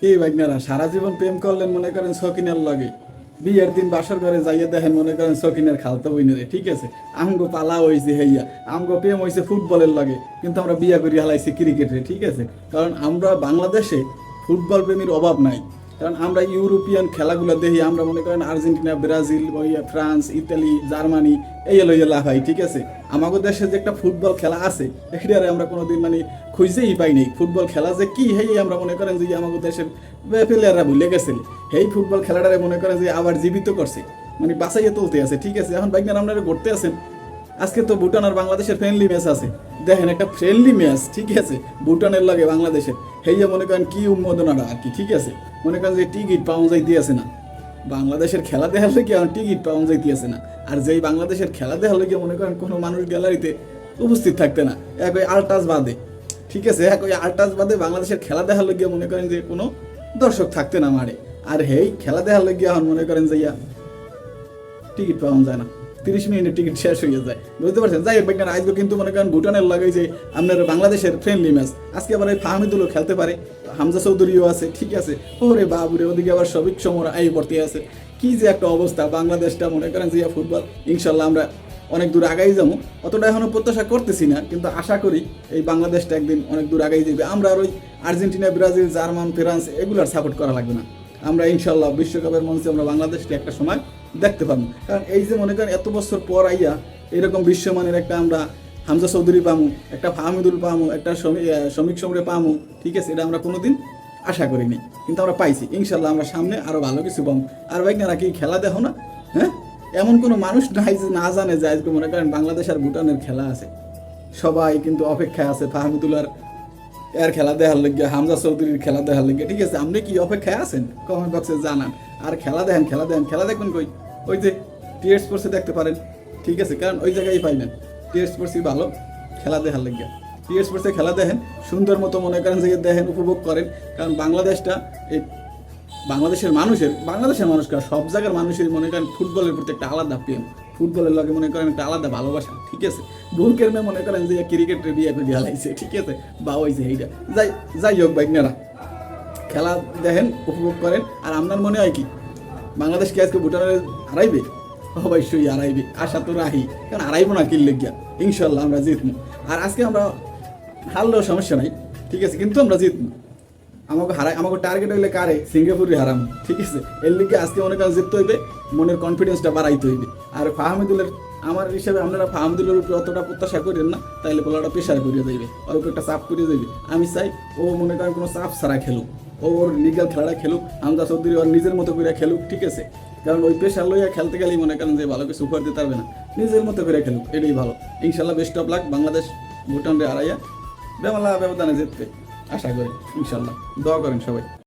কি ভাইনারা সারা জীবন প্রেম করলেন মনে করেন শকিনের লগে। বিয়ের দিন বাসর ঘরে যাইয়ে দেখেন মনে করেন শকিনের খালতো বইনেরে ঠিক আছে? আমগো পালা হয়েছে হেইয়া, আমগো প্রেম হয়েছে ফুটবলের লগে। কিন্তু আমরা বিয়া করি হালাইছি ক্রিকেটে ঠিক আছে? কারণ আমরা বাংলাদেশে ফুটবল প্রেমীর অভাব নাই। কারণ আমরা ইউরোপিয়ান খেলাগুলো দেখি, আমরা মনে করেন Argentina, Brazil France, Italy, Germany, এই এলো ইয়ে লাফাই, ঠিক আছে? আমাদের দেশে যে একটা ফুটবল খেলা আছে, এখানে আমরা কোনোদিন মানে খুঁজেই পাইনি ফুটবল খেলা যে কি, হেই আমরা মনে করেন যে আমাদের দেশের প্লেয়াররা ভুলে গেছিল এই ফুটবল খেলাটারে মনে করেন যে আবার জীবিত করছে। মানে বাঁচাইয়ে তুলতে আছে, ঠিক আছে? এখন বাইকনার আপনারা করতে আছেন আজকে তো ভুটান আর বাংলাদেশের ফ্রেন্ডলি ম্যাচ আছে। দেখেন একটা ফ্রেন্ডলি ম্যাচ ঠিক আছে? ভুটানের লাগে বাংলাদেশের। হেইয়া মনে করেন কি উন্মোদনাটা আর কি, ঠিক আছে? মনে করেন যে টিকিট পাওয়া যাইতে আছে না। বাংলাদেশের খেলা দেখার লেগে এখন টিকিট পাওয়া যাইতে আছে না। আর যেই বাংলাদেশের খেলা দেখার লেগে মনে করেন কোনো মানুষ গ্যালারিতে উপস্থিত থাকতে না। এক ওই আলটাস বাদে, ঠিক আছে? এক ওই আলটাস বাদে বাংলাদেশের খেলা দেখার লেগে মনে করেন যে কোনো দর্শক থাকতে না মারে আর হেই খেলা দেখার লেগে এখন মনে করেন যে ইয়া, টিকিট পাওয়া যায় না। তিরিশ মিনিটের টিকিট শেষ হয়ে যায়। বুঝতে পারছেন? যাই হোক আজকে কিন্তু মনে করেন ভুটানের লাগাই যে আপনার বাংলাদেশের ফ্রেন্ডলি ম্যাচ আজকে আবার এই ফাহমিদুলও খেলতে পারে। হামজা চৌধুরীও আছে, ঠিক আছে। ওরে বাবুরে, ওদিকে আবার সবিক সমর আই ভর্তি আছে। কি যে একটা অবস্থা বাংলাদেশটা মনে করেন যে ফুটবল ইনশাল্লাহ আমরা অনেক দূর আগাই যাব। অতটা এখনও প্রত্যাশা করতেছি না, কিন্তু আশা করি এই বাংলাদেশটা একদিন অনেক দূর আগাই যাবে। আমরা আর ওই আর্জেন্টিনা, ব্রাজিল, জার্মান, ফ্রান্স এগুলার সাপোর্ট করা লাগবে না। আমরা ইনশাল্লাহ বিশ্বকাপের মঞ্চে আমরা বাংলাদেশকে একটা সময় দেখতে পাবো। কারণ এই যে মনে করেন, এত বছর পর আইয়া এরকম বিশ্বমানের একটা আমরা হামজা চৌধুরী পামু, একটা ফাহমিদুল পামু, একটা শ্রমিক সমরে পামু, ঠিক আছে? এটা আমরা কোনোদিন আশা করিনি। কিন্তু আমরা পাইছি। ইনশাল্লাহ আমরা সামনে আরও ভালো কিছু পাবো। আর ভাই না কি খেলা দেখো না? হ্যাঁ? এমন কোনো মানুষ নাই যে না জানে যে আজকে মনে করেন বাংলাদেশ আর ভুটানের খেলা আছে। সবাই কিন্তু অপেক্ষায় আছে ফাহমিদুল্লার এর খেলা দেখার লেগে হামজা চৌধুরীর খেলা দেখার লেগে ঠিক আছে? আপনি কি অপেক্ষায় আছেন? কমেন্ট বক্সে জানান। আর খেলা দেখেন খেলা দেখেন খেলা দেখবেন কই? ওই যে টিএর স্পোর্টসে দেখতে পারেন। ঠিক আছে, কারণ ওই জায়গায় পাইবেন টিএর স্পোর্টসই ভালো, খেলা দেখার লেগে টিএর স্পোর্টসে খেলা দেখেন, সুন্দর মতো মনে করেন যে দেখেন, উপভোগ করেন। কারণ বাংলাদেশটা এই বাংলাদেশের মানুষের, বাংলাদেশের মানুষ কার সব জায়গার মানুষের মনে করেন ফুটবলের প্রতি একটা আলাদা প্রেম ফুটবলের লগে মনে করেন একটা আলাদা ভালোবাসা, ঠিক আছে? বুকের মেয়ে মনে করেন যে ক্রিকেটের বিয়ে করে হালাইছে ঠিক আছে? বা হয়েছে এইটা। যাই যাই হোক বাইকনারা খেলা দেখেন, উপভোগ করেন। আর আপনার মনে হয় কি? বাংলাদেশ কি আজকে ভুটানের হারাইবে? অবশ্যই হারাইবে। আশা তো রাহি কারণ হারাইবো না কিনলে গিয়া ইনশাল্লাহ আমরা জিতবো আর আজকে আমরা হারলেও সমস্যা নাই। ঠিক আছে, কিন্তু আমরা জিতবো আমাকে হারাই আমাকে টার্গেট হইলে কারে? সিঙ্গাপুরে হারাম। ঠিক আছে? এর লিগে আজকে মনে করেন জিততে হইবে। মনের কনফিডেন্সটা বাড়াইতে হইবে। আর ফাহমিদুলের আমার হিসাবে আপনারা ফাহমিদুলের উপরে অতটা প্রত্যাশা করেন না। তাইলে বলাটা প্রেশার করিয়ে যাইবে উপর একটা চাপ করিয়ে যাইবে আমি চাই ও মনে করেন কোনো চাপ ছাড়া খেলুক। ওর লিগাল খেলাটা খেলুক আমজা চৌধুরী ওর নিজের মতো করে খেলুক, ঠিক আছে? কারণ ওই পেশার লইয়া খেলতে গেলেই মনে করেন যে ভালো কিছু উপহার দিতে পারবে না। নিজের মতো করে খেলুক, এটাই ভালো। ইনশাল্লাহ best of luck Bangladesh Bhutan রে হারাইয়া বেমালা ব্যবধানে যেতে আশা করি ইনশাল্লাহ দোয়া করেন সবাই।